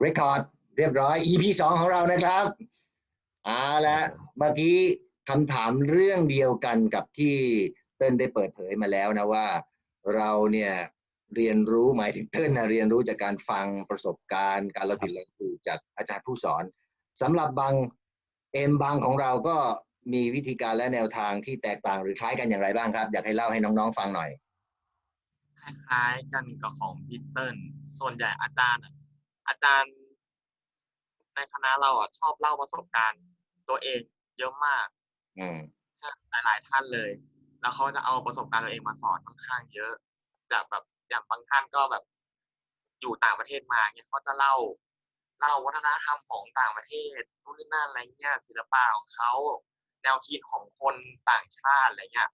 เรคคอร์ดเรียบร้อย EP สองของเรานะครับเอาละเมื่อกี้คำถามเรื่องเดียวกันกับที่เติ้ลได้เปิดเผยมาแล้วนะว่า เราเนี่ยเรียนรู้หมายถึงเติ้ลนะเรียนรู้จากการฟังประสบการณ์ การเราผิดเราถูกจากอาจารย์ผู้สอนสำหรับบางเอ็มบางของเราก็มีวิธีการและแนวทางที่แตกต่างหรือคล้ายกันอย่างไรบ้างครับ อยากให้เล่าให้น้องๆฟังหน่อย คล้ายๆกันกับของพีเติ้ลส่วนใหญ่อาจารย์ อะอาจารย์ในคณะเราอะชอบเล่าประสบการณ์ตัวเองเยอะมาก อืมหลายๆท่านเลย แล้วเขาจะเอาประสบการณ์ตัวเองมาสอนค่อนข้างเยอะจากแบบอย่างบางท่านก็แบบ อยู่ต่างประเทศมาเนี่ยเขาจะเล่าเล่าวัฒนธรรมของต่างประเทศนู่นนี่นั่นอะไรเงี้ยศิลปะของเขาแนวคิดของคนต่างชาติอะไรเงี้ย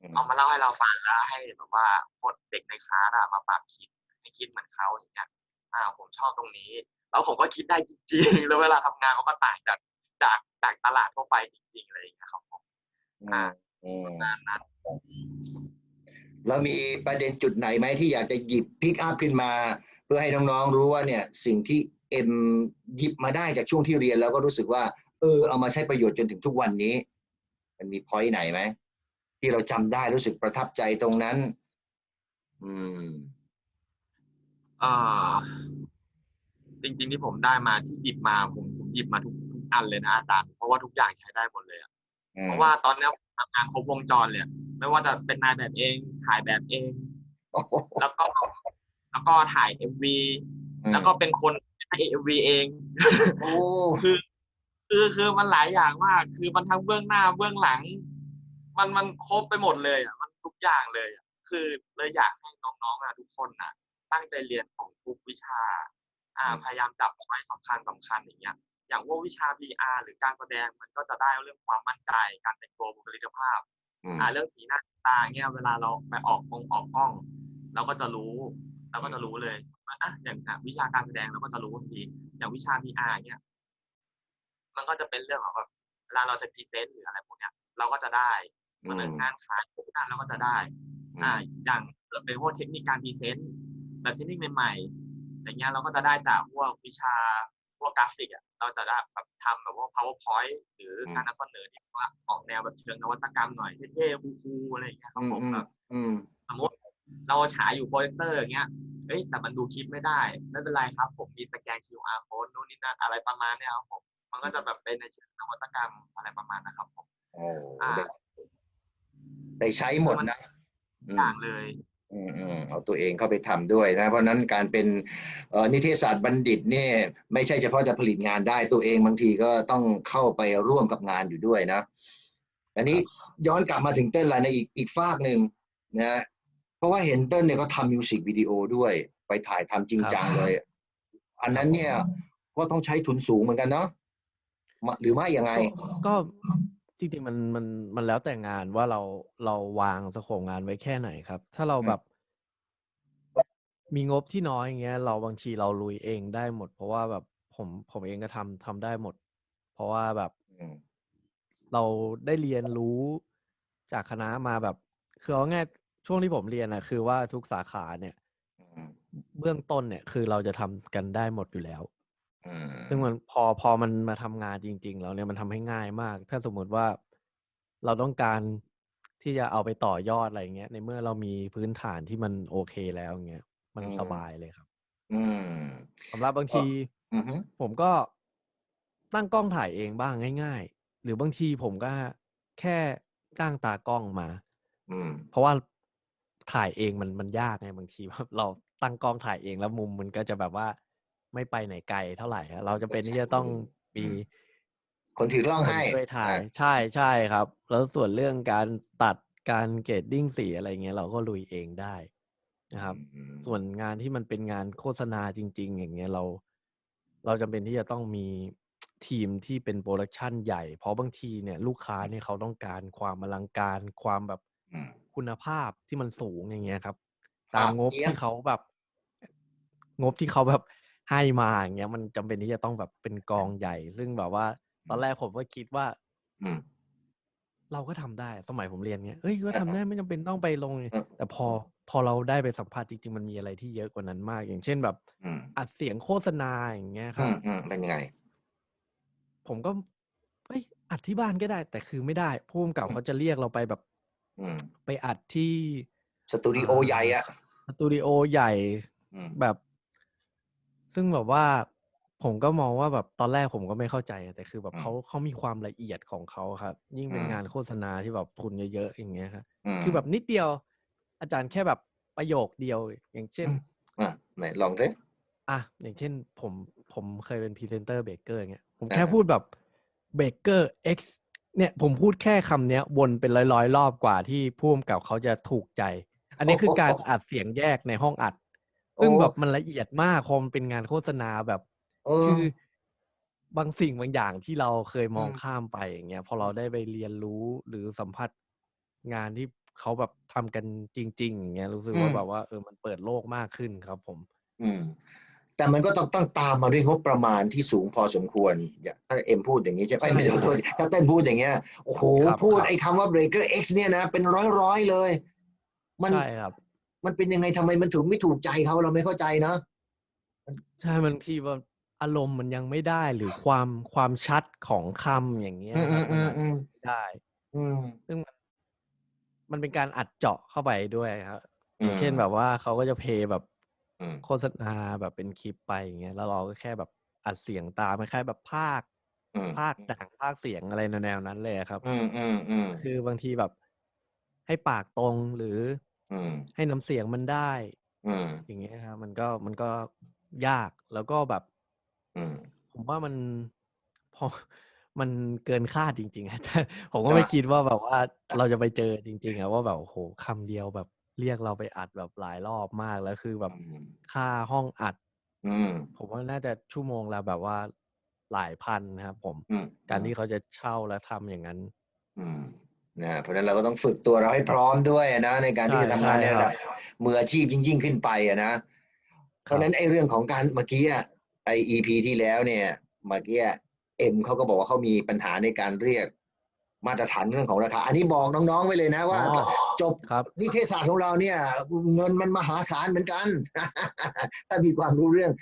อืมเอามาเล่าให้เราฟังแล้วให้แบบว่าคนเด็กในคลาสอะมาปรับคิดให้คิดเหมือนเขาอย่างเงี้ย อ่าผมชอบตรงนี้ แล้วผมก็คิดได้จริงๆแล้วเวลาทำงานเขาก็ต่างจากจากจากตลาดทั่วไปจริงๆอะไรอย่างเงี้ยครับผมอืมอืมงานนั้นแล้วมีประเด็นจุดไหนไหมที่อยากจะหยิบพิกอัพขึ้นมา เพื่อให้น้องๆรู้ว่าเนี่ยสิ่งที่เอ็มหยิบมาได้จากช่วงที่เรียนแล้วก็รู้สึกว่า เออ เอามาใช้ประโยชน์จนถึงทุกวันนี้ มันมีพอยต์ไหนไหมที่เราจำได้รู้สึกประทับใจตรงนั้น อืม อ่าจริงๆที่ผมได้มาที่หยิบมาผมผมหยิบมาทุกทุกอันเลยนะอาจารย์เพราะว่าทุกอย่างใช้ได้หมดเลยอะอืมเพราะว่าตอนเนี้ยทำงานครบวงจรเลยอะไม่ว่าจะเป็นนายแบบเองถ่ายแบบเอง โอ้โหแล้วก็แล้วก็ถ่ายเอ็มวีแล้วก็เป็นคนถ่ายเอ็มวีเอง โอ้คือคือคือมันหลายอย่างมาก คือมันทั้งเบื้องหน้าเบื้องหลัง มันมันครบไปหมดเลยอะมันทุกอย่างเลยอะคือเลยอยากให้น้องๆอะทุกคนอะ ตั้งใจเรียนของทุกวิชา อ่า พยายามจับไว้สำคัญสำคัญอย่างเงี้ย อย่างพวกวิชา PR หรือการแสดงมันก็จะได้เรื่องความมั่นใจ การแต่งตัวบุคลิกภาพอืมอ่า เรื่องสีหน้าตาเนี่ยเวลาเราไปออกกองออกกล้อง เราก็จะรู้ เราก็จะรู้เลยว่าอะอย่างอะวิชาการแสดงเราก็จะรู้บางทีอย่างวิชา PR เนี่ยมันก็จะเป็นเรื่องของแบบเวลาเราจะพรีเซนต์หรืออะไรพวกเนี้ย เราก็จะได้เสนองานขายพวกนั้นเราก็จะได้ อ่า อย่างเกิดเป็นพวกเทคนิคการพรีเซนต์ แบบเทคนิคใหม่ๆอย่างเงี้ยเราก็จะได้จากพวกวิชาพวกกราฟิกอะเราจะได้แบบทำแบบว่า powerpoint หรือการนำเสนอที่ว่าออกแนวแบบเชิงนวัตกรรมหน่อยเท่ๆคูลๆอะไรอย่างเงี้ยครับอืมผมอืมแบบอืมสมมติเราฉายอยู่โปรเจคเตอร์อย่างเงี้ยเอ้ยแต่มันดูคลิปไม่ได้ไม่เป็นไรครับ ผมมีสแกน QR code นู่นนี่นั่นอะไรประมาณเนี้ยครับผมมันก็จะแบบเป็นในเชิงนวัตกรรมอะไรประมาณนะครับผมโอ้อ่าได้ได้ใช้หมดนะอือมย่างเลยอืมอืม เอาตัวเองเข้าไปทำด้วยนะ เพราะฉะนั้นการเป็นเอ่อนิเทศศาสตร์บัณฑิตเนี่ยไม่ใช่เฉพาะจะผลิตงานได้ตัวเองบางทีก็ต้องเข้าไปร่วมกับงานอยู่ด้วยนะ อันนี้ย้อนกลับมาถึงเต้นละในอีกอีกฝากหนึ่งนะเพราะว่าเห็นเต้นเนี่ยก็ทำมิวสิกวิดีโอด้วยไปถ่ายทำจริงจังเลย อันนั้นเนี่ยก็ต้องใช้ทุนสูงเหมือนกันเนาะมะหรือไม่ยังไง ก็ก็ จริง ๆ มันมันมันแล้วแต่งานว่าเราเราวางสโคปงานไว้แค่ไหนครับ ถ้าเราอืมแบบมีงบที่น้อยอย่างเงี้ย เราบางทีเราลุยเองได้หมด เพราะว่าแบบผมผมเองก็ทำทำได้หมด เพราะว่าแบบ อืมเราได้เรียนรู้จากคณะมาแบบ คือเอาง่ายช่วงที่ผมเรียนอะคือว่าทุกสาขาเนี่ย อืมเบื้องต้นเนี่ย คือเราจะทำกันได้หมดอยู่แล้ว อืม ซึ่งมันพอพอมันมาทำงานจริง ๆ แล้วเนี่ยมันทำให้ง่ายมาก ถ้าสมมุติว่าเราต้องการที่จะเอาไปต่อยอดอะไรเงี้ย ในเมื่อเรามีพื้นฐานที่มันโอเคแล้วเงี้ยมันอืมสบายเลยครับอืมสำหรับบางทีอือฮึผมก็ตั้งกล้องถ่ายเองบ้างง่าย ๆ หรือบางทีผมก็แค่จ้างตากล้องมา อืม เพราะว่าถ่ายเองมันมันยากไงบางทีแบบเราตั้งกล้องถ่ายเองแล้วมุมมันก็จะแบบว่า ไม่ไปไหนไกลเท่าไหร่อะเราจะเป็นที่จะต้องมีคนถือกล้องคนให้ช่วยถ่ายอะใช่ใช่ครับ แล้วส่วนเรื่องการตัดการเกรดดิ้งสีอะไรเงี้ยเราก็ลุยเองได้นะครับอืมส่วนงานที่มันเป็นงานโฆษณาจริง ๆ อย่างเงี้ยเรา เราจำเป็นที่จะต้องมีทีมที่เป็นโปรดักชันใหญ่ เพราะบางทีเนี่ย ลูกค้าเนี่ยเขาต้องการความอลังการความแบบอืมคุณภาพที่มันสูงอย่างเงี้ยครับครัตาบมงบเยี่ยมที่เขาแบบ งบที่เขาแบบ ให้มาอย่างเงี้ยมันจำเป็นที่จะต้องแบบเป็นกองใหญ่ ซึ่งแบบว่า ตอนแรกผมก็คิดว่าอืมเราก็ทำได้สมัยผมเรียนเงี้ยเอ้ยก็ทำได้ไม่จำเป็นต้องไปลงเออแต่พอพอเราได้ไปสัมผัสจริงๆมันมีอะไรที่เยอะกว่านั้นมาก อย่างเช่นแบบอืมอัดเสียงโฆษณาอย่างเงี้ยคอืรับมอืมเป็นยังไง ผมก็เอ้ยอัดที่บ้านก็ได้ แต่คือไม่ได้ผู้กำกับเขาจะเรียกเราไปแบบอืมไปอัดที่สตูดิโอใหญ่อะสตูดิโอใหญ่อืมแบบ ซึ่งแบบว่าผมก็มองว่าแบบตอนแรกผมก็ไม่เข้าใจอะแต่คือแบบอืมเขาเขามีความละเอียดของเขาครับ ยิ่งเป็นอืมงานโฆษณาที่แบบทุนเยอะๆอย่างเงี้ยครับมคือแบบนิดเดียว อาจารย์แค่แบบประโยคเดียวอย่างเช่นอืมอะไหนลองสิอะอย่างเช่นผมผมเคยเป็นพรีเซนเตอร์เบเกอร์เงี้ยผมอ่าแค่พูดแบบเบเกอร์ X เนี่ยผมพูดแค่คำเนี้ยวนเป็นร้อยๆรอบกว่าที่ผู้กำกับเขาจะถูกใจ อันนี้คือการอัดเสียงแยกในห้องอัด ซึ่งแบบมันละเอียดมากพอมันเป็นงานโฆษณาแบบเออคือบางสิ่งบางอย่างที่เราเคยมองอืมข้ามไปอย่างเงี้ยพอเราได้ไปเรียนรู้หรือสัมผัสงานที่เขาแบบทำกันจริง ๆ อย่างเงี้ยรู้สึกว่าแบบว่าเออมันเปิดโลกมากขึ้นครับผม อืม แต่มันก็ต้องต้องตามมาด้วยงบประมาณที่สูงพอสมควรอย่าถ้าเอ็มพูดอย่างนี้ใช่ไหมไม่ใช่ขอโทษถ้าเต้นพูดอย่างเงี้ยโอ้โหครับพูดครับไอ้คำว่า breaker x เนี่ยนะเป็นร้อยร้อยๆเลย มันใช่ครับ มันเป็นยังไงทำไมมันถึงไม่ถูกใจเขาเราไม่เข้าใจนะใช่มันที่ว่าอารมณ์มันยังไม่ได้หรือความความชัดของคำอย่างเงี้ยอืมครับอืมันมอาจอืจะมไม่ได้อืมซึ่งมันมันเป็นการอัดเจาะเข้าไปด้วยครับอือย่างเช่นแบบว่าเขาก็จะเพลย์แบบอืมโฆษณาแบบเป็นคลิปไปอย่างเงี้ยแล้วเราก็แค่แบบอัดเสียงตามคล้ายๆแบบภาคอืมภาคหนังภาคเสียงอะไรแนวๆนั้นเลยอะครับอืมอืมอืมคือบางทีแบบ ให้ปากตรงหรือ อืมให้น้ำเสียงมันได้ อืมอย่างเงี้ยครับมันก็มันก็ยากแล้วก็แบบ อืม ผมว่ามันพอมันเกินคาดจริง ๆอะแต่ผมก็ไม่อะคิดว่าแบบว่าเราจะไปเจอจริงๆอะว่าแบบโอ้โหคำเดียวแบบเรียกเราไปอัดแบบหลายรอบมากแล้วคือแบบอืมค่าห้องอัด อืม ผมว่าน่าจะชั่วโมงละแบบว่าหลายพันนะครับผมอืมการที่เขาจะเช่าและทำอย่างนั้น อืม นะเพราะฉะนั้นเราก็ต้องฝึกตัวเราให้พร้อมด้วยนะในการที่จะทำงานในระดับมืออาชีพยิ่งยิ่งขึ้นไปอะนะเพราะฉะนั้นไอ้เรื่องของการเมื่อกี้อะไอ EP ที่แล้วเนี่ยเมื่อกี้เอ็มเขาก็บอกว่าเขามีปัญหาในการเรียกมาตรฐานเรื่องของราคา อันนี้บอกน้องๆไว้เลยนะว่าอ๋อจบครับนิเทศศาสตร์ของเราเนี่ย เงินมันมหาศาลเหมือนกัน ถ้ามีความรู้เรื่อง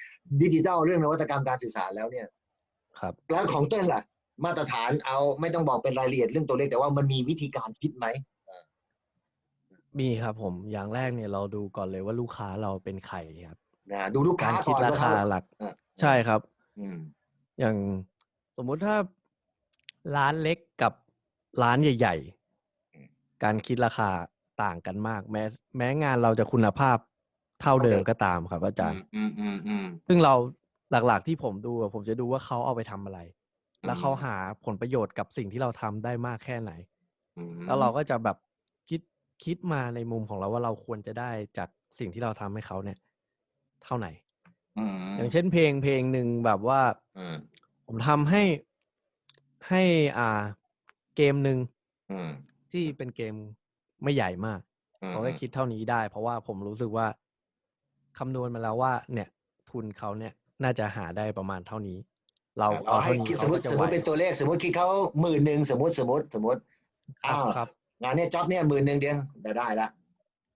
ดิจิทัลเรื่องนวัตกรรมการสื่อสารแล้วเนี่ย ครับ แล้วของเต้นล่ะ มาตรฐานเอาไม่ต้องบอกเป็นรายละเอียดเรื่องตัวเลขแต่ว่ามันมีวิธีการคิดไหมมีครับผมอย่างแรกเนี่ยเราดูก่อนเลยว่าลูกค้าเราเป็นใครครับนะดูลูกกาค้ารคิดก่อนราว่าคาเขาหลักอะใช่ครับอืมอย่างสมมุติถ้าร้านเล็กกับร้านใหญ่อืมๆการคิดราคาต่างกันมาก แม้ แม้งานเราจะคุณภาพเท่าเดิมก็ตามครับอาจารย์อืมอืมอืมซึ่งเราหลักๆที่ผมดูอะผมจะดูว่าเขาเอาไปทำอะไร แล้วเขาอืมหาผลประโยชน์กับสิ่งที่เราทำได้มากแค่ไหนอืมแล้วเราก็จะแบบคิดคิดมาในมุมของเราว่าเราควรจะได้จากสิ่งที่เราทำให้เขาเนี่ย เท่าไหร่อืมอย่างเช่นเพลงเพลงหนึ่งแบบว่าอืมผมทำให้ให้อ่าเกมหนึ่งอืมที่เป็นเกมไม่ใหญ่มากอืมผมก็คิดเท่านี้ได้ เพราะว่าผมรู้สึกว่าคำนวณมาแล้วว่า เนี่ย ทุนเขาเนี่ยน่าจะหาได้ประมาณเท่านี้ เราเราเอาให้เท่านี้คิดสเขามมก็ติจะสมไหมวติเป็นตัวเลขสมมติคิดเขาหมื่นหนึ่งสมมติสมมติสมมติครับอ้าวครับงานเนี้ยจ็อบเนี่ยหมื่นหนึ่งเดียงได้ได้ละ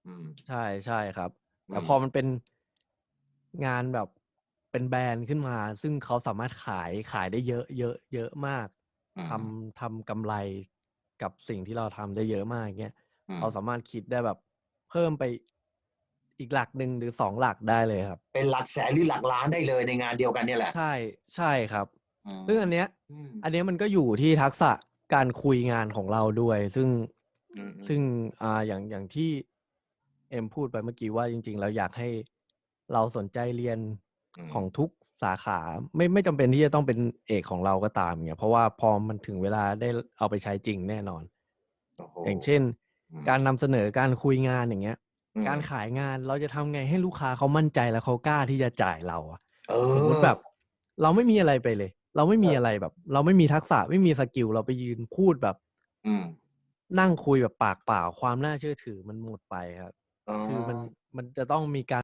อืมใช่ใช่ครับแต่อืมพอมันเป็นงานแบบเป็นแบรนด์ขึ้นมา ซึ่งเขาสามารถขายขายได้เยอะ เยอะ เยอะมากอืมทำทำกำไรกับสิ่งที่เราทำได้เยอะมากเงี้ยอืมเราสามารถคิดได้แบบ เพิ่มไป อีกหลักหนึ่งหรือสองหลักได้เลยครับ เป็นหลักแสนหรือหลักล้านได้เลยในงานเดียวกันเนี่ยแหละใช่ใช่ครับมซึ่งอันเนี้ยอืมอันเนี้ยมันก็อยู่ที่ทักษะการคุยงานของเราด้วย ซึ่งอืมอืมซึ่งอ่าอย่างอย่างที่เอ็มพูดไปเมื่อกี้ว่าจริง ๆ เราอยากให้เราสนใจเรียนอืมของทุกสาขาไม่ไม่จำเป็นที่จะต้องเป็นเอกของเราก็ตามเนี่ยเพราะว่าพอมันถึงเวลาได้เอาไปใช้จริงแน่นอนโอ้โหอย่างเช่นอืมการนำเสนอการคุยงานอย่างเงี้ยอืม การขายงานเราจะทำไงให้ลูกค้าเขามั่นใจแล้วเขากล้าที่จะจ่ายเราอะเอสมมอติแบบ เราไม่มีอะไรไปเลย เราไม่มีเออออะไรแบบ เราไม่มีทักษะไม่มีสกิลเราไปยืนพูดแบบ อืมนั่งคุยแบบปากเปล่าความน่าเชื่อถือมันหมดไปครับอ๋อคือมันมันจะต้องมีการ